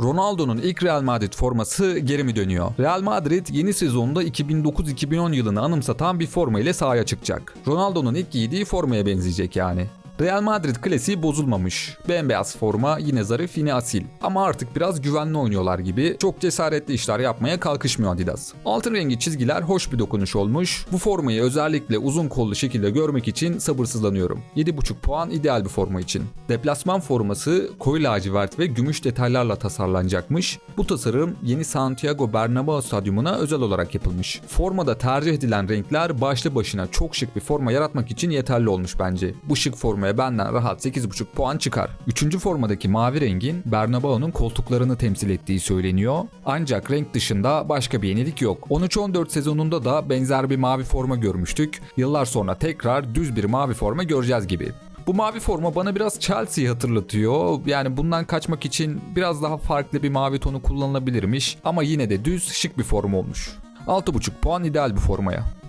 Ronaldo'nun ilk Real Madrid forması geri mi dönüyor? Real Madrid yeni sezonda 2009-2010 yılını anımsatan bir forma ile sahaya çıkacak. Ronaldo'nun ilk giydiği formaya benzeyecek yani. Real Madrid klasiği bozulmamış. Bembeyaz forma yine zarif yine asil. Ama artık biraz güvenli oynuyorlar gibi. Çok cesaretli işler yapmaya kalkışmıyor Adidas. Altın rengi çizgiler hoş bir dokunuş olmuş. Bu formayı özellikle uzun kollu şekilde görmek için sabırsızlanıyorum. 7.5 puan ideal bir forma için. Deplasman forması koyu lacivert ve gümüş detaylarla tasarlanacakmış. Bu tasarım yeni Santiago Bernabéu stadyumuna özel olarak yapılmış. Formada tercih edilen renkler başlı başına çok şık bir forma yaratmak için yeterli olmuş bence. Bu şık formaya benden rahat 8.5 puan çıkar. Üçüncü formadaki mavi rengin Bernabéu'nun koltuklarını temsil ettiği söyleniyor. Ancak renk dışında başka bir yenilik yok. 13-14 sezonunda da benzer bir mavi forma görmüştük. Yıllar sonra tekrar düz bir mavi forma göreceğiz gibi. Bu mavi forma bana biraz Chelsea'yi hatırlatıyor. Yani bundan kaçmak için biraz daha farklı bir mavi tonu kullanılabilirmiş. Ama yine de düz şık bir forma olmuş. 6.5 puan ideal bir formaya.